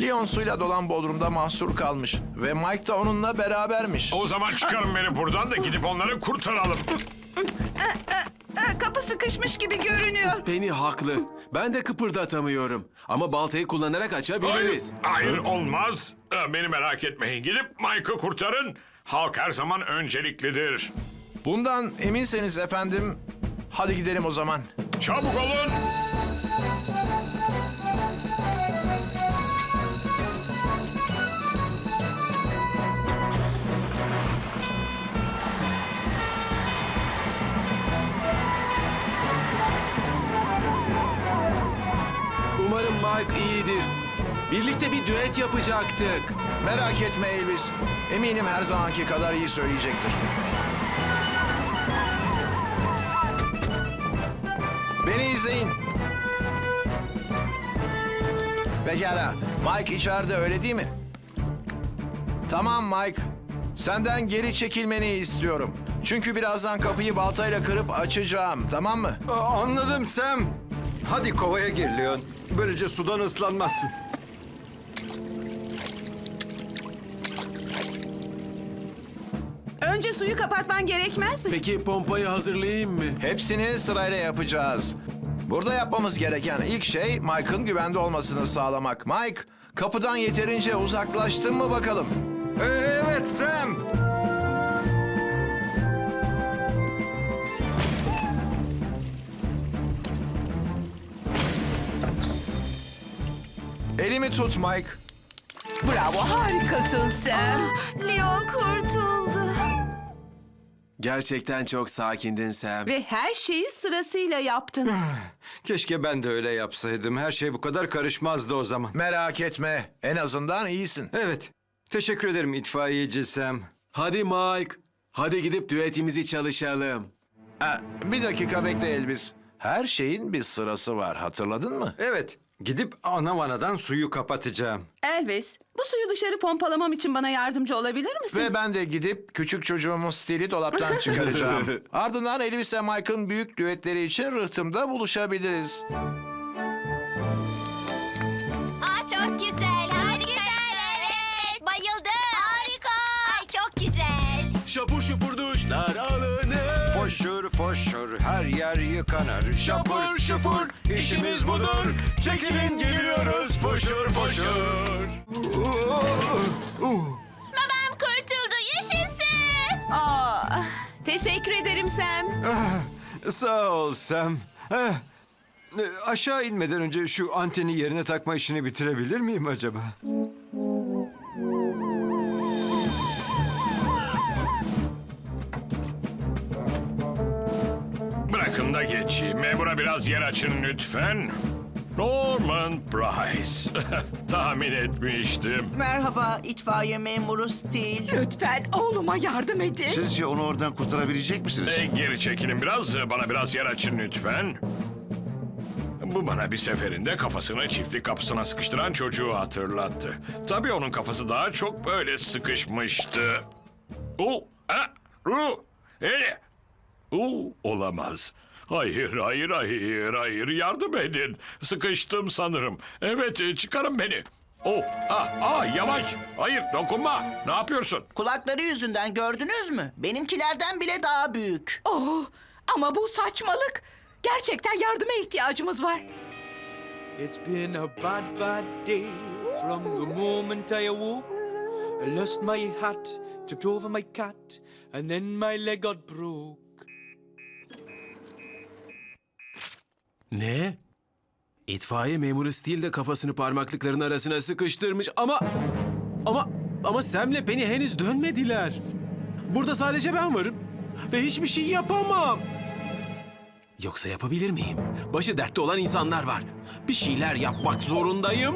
Leon suyla dolan bodrumda mahsur kalmış ve Mike da onunla berabermiş. O zaman çıkarın beni buradan da gidip onları kurtaralım. Kapı sıkışmış gibi görünüyor. Penny haklı. Ben de kıpırdatamıyorum. Ama baltayı kullanarak Hayır, açabiliriz. hayır olmaz. Ee, Beni merak etmeyin. Gidip Mike'ı kurtarın. Halk her zaman önceliklidir. Bundan eminseniz efendim, hadi gidelim o zaman. Çabuk olun. Birlikte bir düet yapacaktık. Merak etme Elvis. Eminim her zamanki kadar iyi söyleyecektir. Beni izleyin. Pekala. Mike içeride öyle değil mi? Tamam Mike. Senden geri çekilmeni istiyorum. Çünkü birazdan kapıyı baltayla kırıp açacağım. Tamam mı? Aa, anladım Sam. Hadi kovaya gir Leon. Böylece sudan ıslanmazsın. Önce suyu kapatman gerekmez mi? Peki pompayı hazırlayayım mı? Hepsini sırayla yapacağız. Burada yapmamız gereken ilk şey Mike'ın güvende olmasını sağlamak. Mike, kapıdan yeterince uzaklaştın mı bakalım? Ee, evet Sam. Elimi tut Mike. Bravo harikasın sen. Leon kurtuldu. Gerçekten çok sakindin Sam. Ve her şeyi sırasıyla yaptın. Keşke ben de öyle yapsaydım. Her şey bu kadar karışmazdı o zaman. Merak etme, en azından iyisin. Evet. Teşekkür ederim itfaiyeci Sam. Hadi Mike. Hadi gidip düetimizi çalışalım. Ha, bir dakika bekle Elvis. Her şeyin bir sırası var, hatırladın mı? Evet. Gidip ana vanadan suyu kapatacağım. Elvis, bu suyu dışarı pompalamam için bana yardımcı olabilir misin? Ve ben de gidip küçük çocuğumun stili dolaptan çıkaracağım. Ardından Elvis ve Mike'ın büyük düetleri için rıhtımda buluşabiliriz. Aa çok güzel, harika. Evet, bayıldım. Harika. Ay çok güzel. Şapur şupur duşlar alınır. Foşur foşur yer yıkanır. Şapur şupur işimiz budur. Çekilin geliyoruz foşur foşur. Babam kurtuldu, yaşasın. Aa, teşekkür ederim Sam. Sağ ol Sam. Eh, e, Aşağı inmeden önce şu anteni yerine takma işini bitirebilir miyim acaba? Bırakın da geçeyim. Memura biraz yer açın lütfen. Norman Price. Tahmin etmiştim. Merhaba itfaiye memuru Steel. Lütfen oğluma yardım edin. Sizce onu oradan kurtarabilecek misiniz? E, geri çekilin biraz. Bana biraz yer açın lütfen. Bu bana bir seferinde kafasını çiftlik kapısına sıkıştıran çocuğu hatırlattı. Tabii onun kafası daha çok böyle sıkışmıştı. O, ha, ru, e, o, olamaz. Hayır, hayır, hayır, hayır. Yardım edin. Sıkıştım sanırım. Evet, e, çıkarın beni. Oh, ah, ah, yavaş. Hayır, dokunma. Ne yapıyorsun? Kulakları yüzünden gördünüz mü? Benimkilerden bile daha büyük. Oh, ama bu saçmalık. Gerçekten yardıma ihtiyacımız var. It's been a bad, bad day from the moment I awoke. I lost my hat, tripped over my cat, and then my leg got broke. Ne? İtfaiye memuru Steel de kafasını parmaklıkların arasına sıkıştırmış ama... Ama... Ama Sam'le Penny henüz dönmediler. Burada sadece ben varım. Ve hiçbir şey yapamam. Yoksa yapabilir miyim? Başı dertte olan insanlar var. Bir şeyler yapmak zorundayım.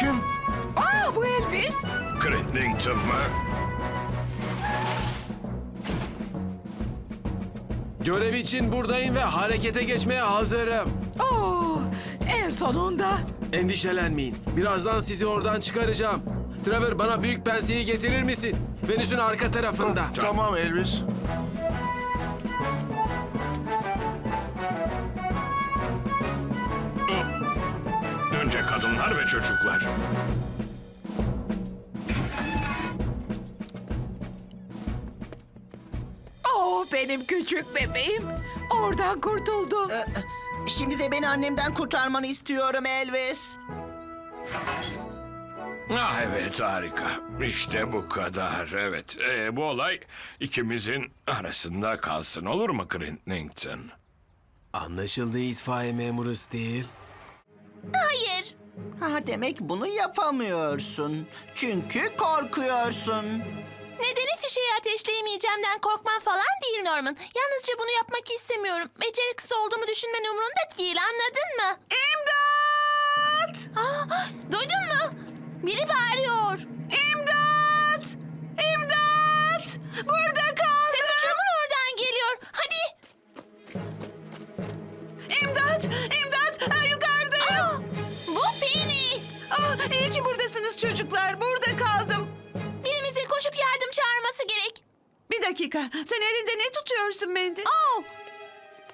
Bakın. Aa, bu Elvis. Crittington mı? Görev için buradayım ve harekete geçmeye hazırım. Oh, en sonunda. Endişelenmeyin. Birazdan sizi oradan çıkaracağım. Trevor bana büyük penseyi getirir misin? Venüs'ün arka tarafında. Tamam Elvis. Önce kadınlar ve çocuklar. Oh benim küçük bebeğim. Oradan kurtuldu. Ee, Şimdi de beni annemden kurtarmanı istiyorum Elvis. Ah evet harika. İşte bu kadar. Evet Ee, bu olay ikimizin arasında kalsın olur mu Crittington? Anlaşıldı itfaiye memuru Steel. Ha demek bunu yapamıyorsun. Çünkü korkuyorsun. Nedeni fişeği ateşleyemeyeceğimden korkman falan değil Norman. Yalnızca bunu yapmak istemiyorum. Beceriksiz olduğumu düşünmen umurumda değil anladın mı? İmdat! Aa, duydun mu? Biri bağırıyor. İmdat! İmdat! Burada kaldım. Ses uçurumun oradan geliyor. Hadi. İmdat! İmdat! Penny. Ah, iyi ki buradasınız çocuklar. Burada kaldım. Birimizin koşup yardım çağırması gerek. Bir dakika. Sen elinde ne tutuyorsun Mendi? Oh!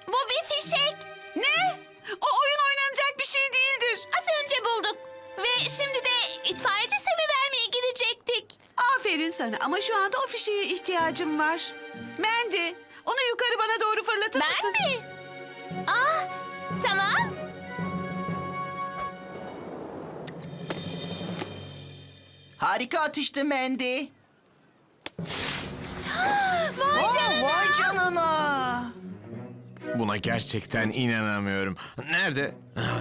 Bu bir fişek. Ne? O oyun oynanacak bir şey değildir. Az önce bulduk. Ve şimdi de itfaiyeci Sem'i vermeye gidecektik. Aferin sana ama şu anda o fişeye ihtiyacım var. Mendi, onu yukarı bana doğru fırlatır mısın? Ben mi? Aa, tamam. Harika atıştı Mandy. Vay Aa, canına. vay canına. Buna gerçekten inanamıyorum. Nerede?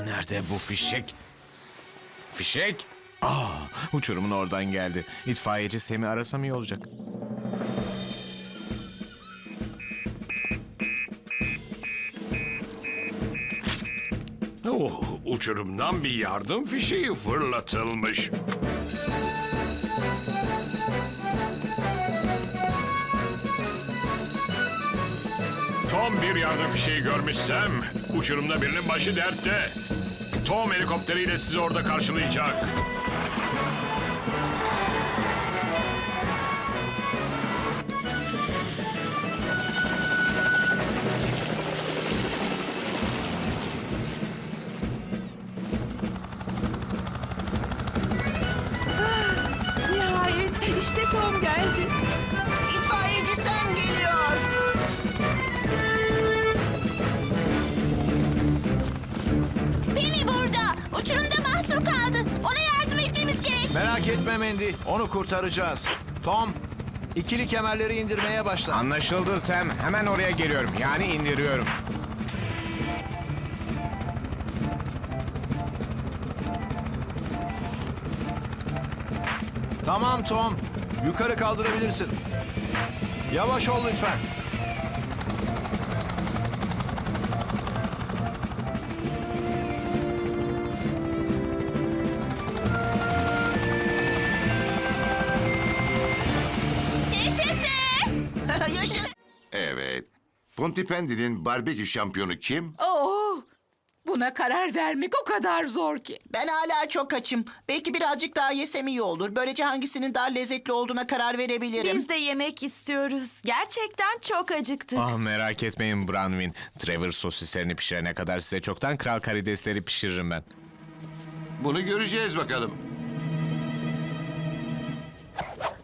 Nerede bu fişek? Fişek? Aa, uçurumun oradan geldi. İtfaiyeci Sem'i arasam iyi olacak. Oh, uçurumdan bir yardım fişeği fırlatılmış. Tom bir yardım fişeği görmüşsem, uçurumda birinin başı dertte. Tom helikopteriyle sizi orada karşılayacak. Mendi, onu kurtaracağız. Tom, ikili kemerleri indirmeye başla. Anlaşıldı Sam. Hemen oraya geliyorum. Yani indiriyorum. Tamam Tom, yukarı kaldırabilirsin. Yavaş ol lütfen. Pontypandy'nin barbekü şampiyonu kim? Oh, buna karar vermek o kadar zor ki. Ben hala çok açım. Belki birazcık daha yesem iyi olur. Böylece hangisinin daha lezzetli olduğuna karar verebilirim. de yemek istiyoruz. Gerçekten çok acıktık. Ah merak etmeyin Branwin. Trevor sosislerini pişirene kadar size çoktan kral karidesleri pişiririm ben. Bunu göreceğiz bakalım.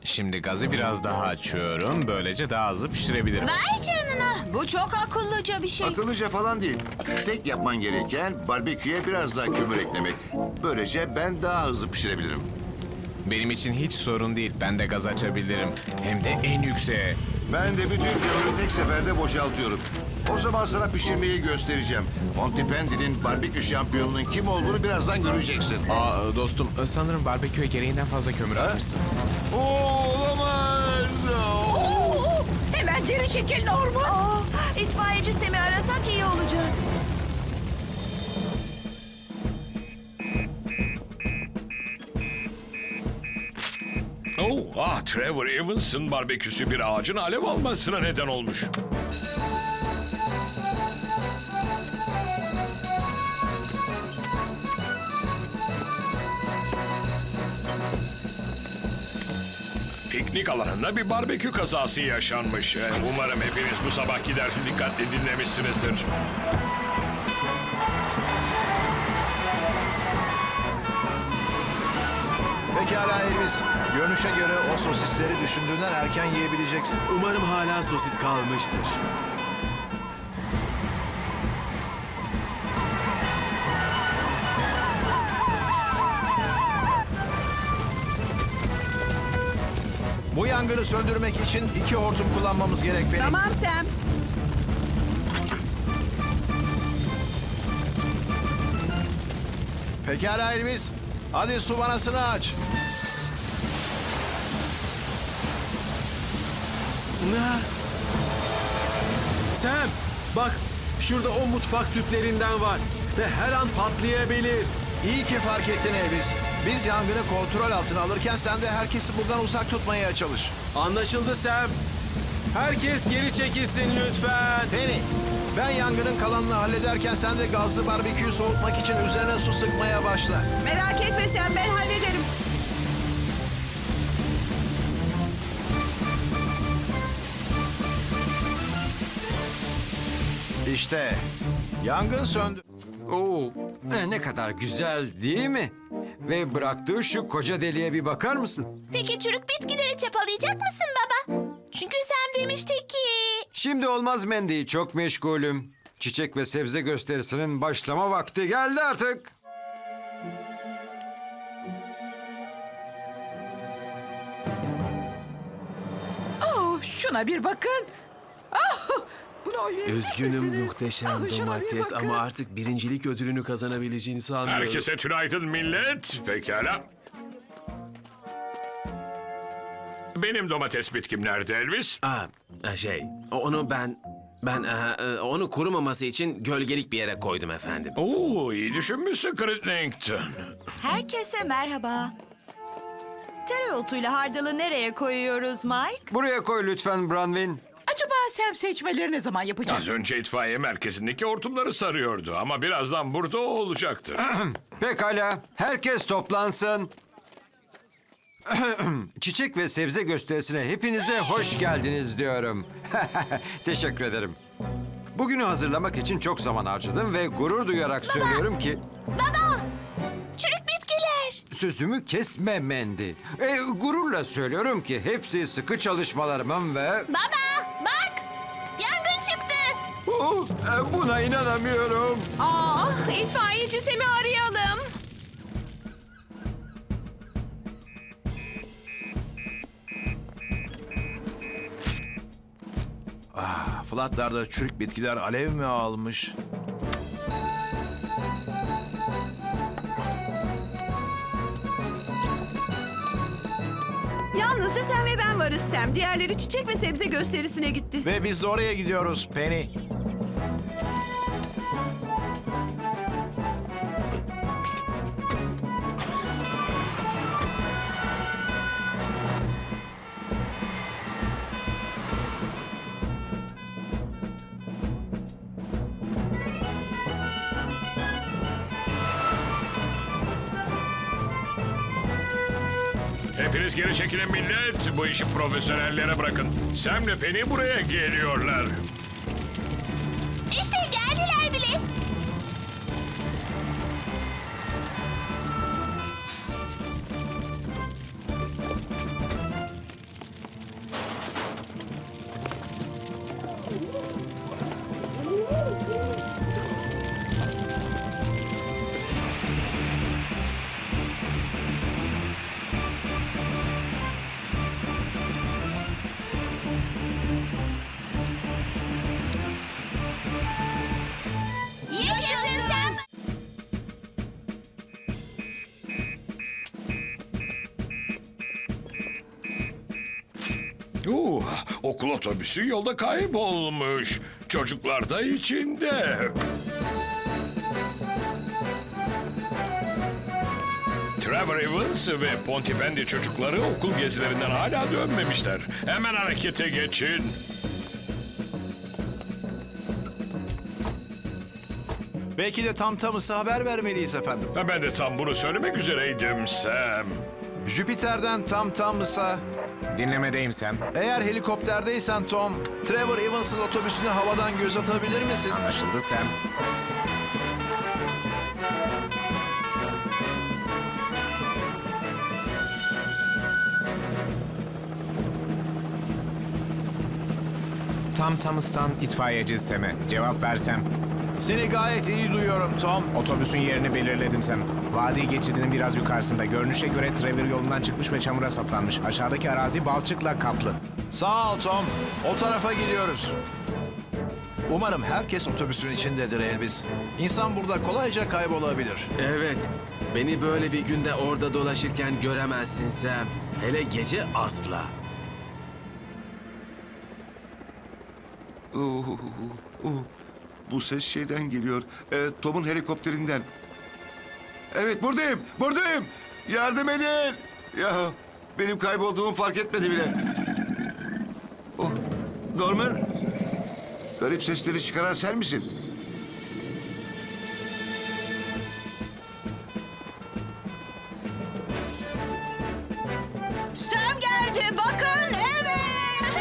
Şimdi gazı biraz daha açıyorum. Böylece daha hızlı pişirebilirim. Vay canına. Bu çok akıllıca bir şey. Akıllıca falan değil. Tek yapman gereken barbeküye biraz daha kömür eklemek. Böylece ben daha hızlı pişirebilirim. Benim için hiç sorun değil. Ben de gaz açabilirim. Hem de en yükseğe. Ben de bütün kömürü tek seferde boşaltıyorum. O zaman sana pişirmeyi göstereceğim. Pontypandy'nin barbekü şampiyonunun kim olduğunu birazdan göreceksin. Aa dostum sanırım barbeküye gereğinden fazla kömür atmışsın. Oo, olamaz. Geri çekil Norman. itfaiyeci Sem'i arasak iyi olacak. Oh, ah Trevor Evans'ın barbeküsü bir ağacın alev almasına neden olmuş. Piknik alanında bir barbekü kazası yaşanmış. Ee, Umarım hepiniz bu sabahki dersi dikkatli dinlemişsinizdir. Pekala Elvis. Görünüşe göre o sosisleri düşündüğünden erken yiyebileceksin. Umarım hala sosis kalmıştır. Yangını söndürmek için iki hortum kullanmamız gerek benim. Tamam Sam. Pekala Elvis. Hadi su vanasını aç. Ne? Sam, bak şurada o mutfak tüplerinden var ve her an patlayabilir. İyi ki fark ettin Elvis. Biz yangını kontrol altına alırken sen de herkesi buradan uzak tutmaya çalış. Anlaşıldı Sam. Herkes geri çekilsin lütfen. Penny, ben yangının kalanını hallederken sen de gazlı barbeküyü soğutmak için üzerine su sıkmaya başla. Merak etme Sam ben hallederim. İşte yangın söndü. Oo, e, ne kadar güzel değil mi? Ve bıraktığı şu koca deliğe bir bakar mısın? Peki çürük bitkileri çapalayacak mısın baba? Çünkü Sam demişti ki... Şimdi olmaz Mendy, çok meşgulüm. Çiçek ve sebze gösterisinin başlama vakti geldi artık. Oh, şuna bir bakın. Üzgünüm muhteşem domates ama artık birincilik ödülünü kazanabileceğini sanmıyorum. Herkese tünaydın millet. Pekala. Benim domates bitkim nerede Elvis? Aa, şey, onu ben ben e, e, onu kurumaması için gölgelik bir yere koydum efendim. Oo iyi düşünmüşsün Crittington. Herkese merhaba. Tereotuyla hardalı nereye koyuyoruz Mike? Buraya koy lütfen Branwin. Sam seçmeleri ne zaman yapacak? Az önce itfaiye merkezindeki hortumları sarıyordu ama birazdan burada o olacaktır. Pekala, herkes toplansın. Çiçek ve sebze gösterisine hepinize hoş geldiniz diyorum. Teşekkür ederim. Bugünü hazırlamak için çok zaman harcadım ve gurur duyarak söylüyorum ki... Baba! Çürük bitkiler! Sözümü kesme Mendi. E, gururla söylüyorum ki hepsi sıkı çalışmalarımın ve... Baba! Oh, e, buna inanamıyorum. Aa, itfaiyeci Sem'i arayalım. Flatlarda çürük bitkiler alev mi almış? Yalnızca sen ve ben varız Sam. Diğerleri çiçek ve sebze gösterisine gitti. Ve biz de oraya gidiyoruz Penny. Çekilin millet. Bu işi profesyonellere bırakın. Sam'le Penny buraya geliyorlar. Okul otobüsü yolda kaybolmuş. Çocuklar da içinde. Trevor Evans ve Pontypandy çocukları okul gezilerinden hala dönmemişler. Hemen harekete geçin. Belki de tam tamısı haber vermeliyiz efendim. Ben de tam bunu söylemek üzereydim Sam. Jüpiter'den tam tamısa Dinlemedeyim Sam. Eğer helikopterdeysen Tom, Trevor Evans'ın otobüsüne havadan göz atabilir misin? Anlaşıldı Sam. Tam Thomas'tan itfaiyeci Sam'e cevap versem. Seni gayet iyi duyuyorum Tom. Otobüsün yerini belirledim Sam. Vadi geçidinin biraz yukarısında. Görünüşe göre Trevor yolundan çıkmış ve çamura saplanmış. Aşağıdaki arazi balçıkla kaplı. Sağ ol Tom. O tarafa gidiyoruz. Umarım herkes otobüsün içindedir Elvis. İnsan burada kolayca kaybolabilir. Evet. Beni böyle bir günde orada dolaşırken göremezsin Sam. Hele gece asla. Oh, oh. Bu ses şeyden geliyor. Ee, Tom'un helikopterinden. Evet buradayım, buradayım. Yardım edin. Ya benim kaybolduğumu fark etmedi bile. Oh, Norman. Garip sesleri çıkaran sen misin? Sam geldi bakın evet.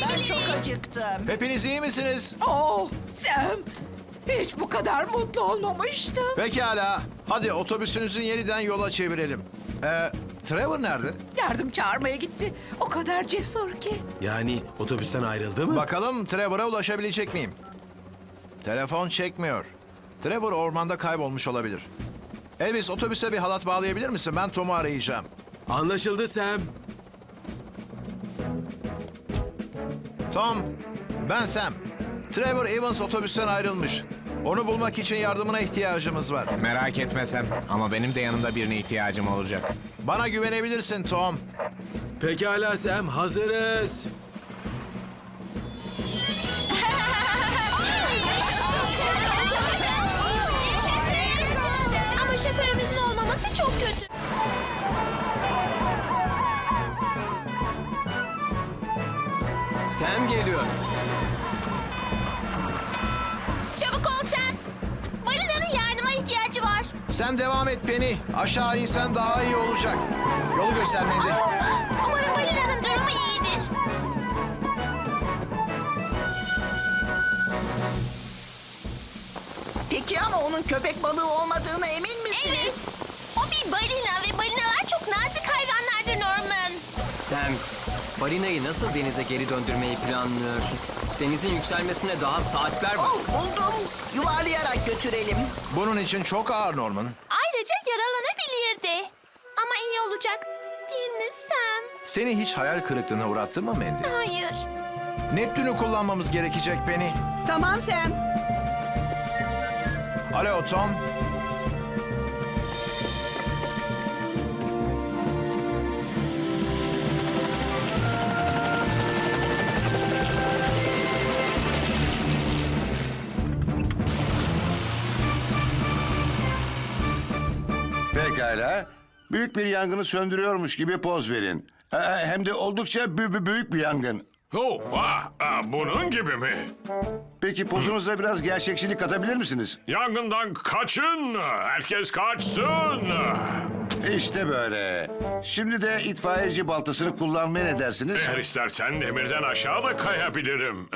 Ben çok acıktım. Hepiniz iyi misiniz? Oh Sam. Hiç bu kadar mutlu olmamıştım. Pekala. Hadi otobüsünüzü yeniden yola çevirelim. Ee, Trevor nerede? Yardım çağırmaya gitti. O kadar cesur ki. Yani otobüsten ayrıldı mı? Bakalım Trevor'a ulaşabilecek miyim? Telefon çekmiyor. Trevor ormanda kaybolmuş olabilir. Elvis otobüse bir halat bağlayabilir misin? Ben Tom'u arayacağım. Anlaşıldı Sam. Tom, ben Sam. Trevor Evans otobüsten ayrılmış. Onu bulmak için yardımına ihtiyacımız var. Merak etme Sam. Ama benim de yanımda birine ihtiyacım olacak. Bana güvenebilirsin Tom. Pekala Sam, hazırız. Ama şoförümüzün olmaması çok kötü. Sam geliyor. Çabuk ol Sen devam et beni. Aşağı insen daha iyi olacak. Yolu göster Mandy. Umarım balinanın durumu iyidir. Peki ama onun köpek balığı olmadığına emin misiniz? Evet. O bir balina ve balinalar çok nazik hayvanlardır Norman. Sen balinayı nasıl denize geri döndürmeyi planlıyorsun? Denizin yükselmesine daha saatler var. Oh, buldum. Yuvarlayarak götürelim. Bunun için çok ağır Norman. Ayrıca yaralanabilirdi. Ama iyi olacak. Değil mi Sam? Seni hiç hayal kırıklığına uğrattı mı Mandy? Hayır. Neptün'ü kullanmamız gerekecek Penny. Tamam Sam. Alo Tom. Pekala. Büyük bir yangını söndürüyormuş gibi poz verin. Ee, hem de oldukça bü- bü- büyük bir yangın. Oh, ah, ah, bunun gibi mi? Peki pozunuza biraz gerçekçilik katabilir misiniz? Yangından kaçın. Herkes kaçsın. İşte böyle. Şimdi de itfaiyeci baltasını kullanmaya ne dersiniz? Eğer istersen demirden aşağı da kayabilirim.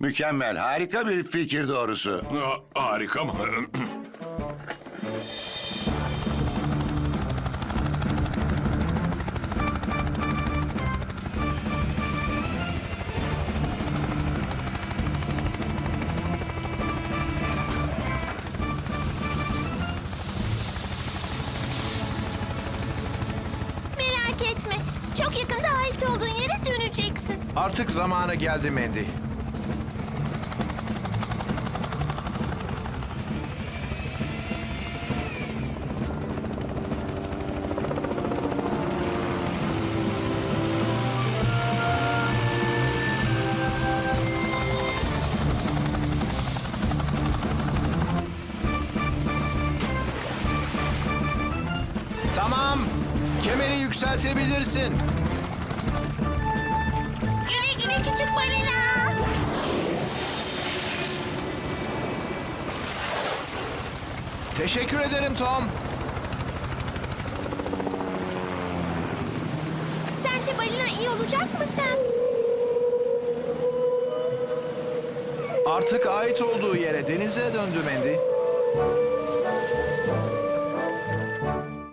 Mükemmel, harika bir fikir doğrusu. Ah, Harika mı? Artık zamanı geldi Mandy. Tamam. Kemeri yükseltebilirsin küçük balina. Teşekkür ederim Tom. Sence balina iyi olacak mı sen? Artık ait olduğu yere denize döndü Mendi.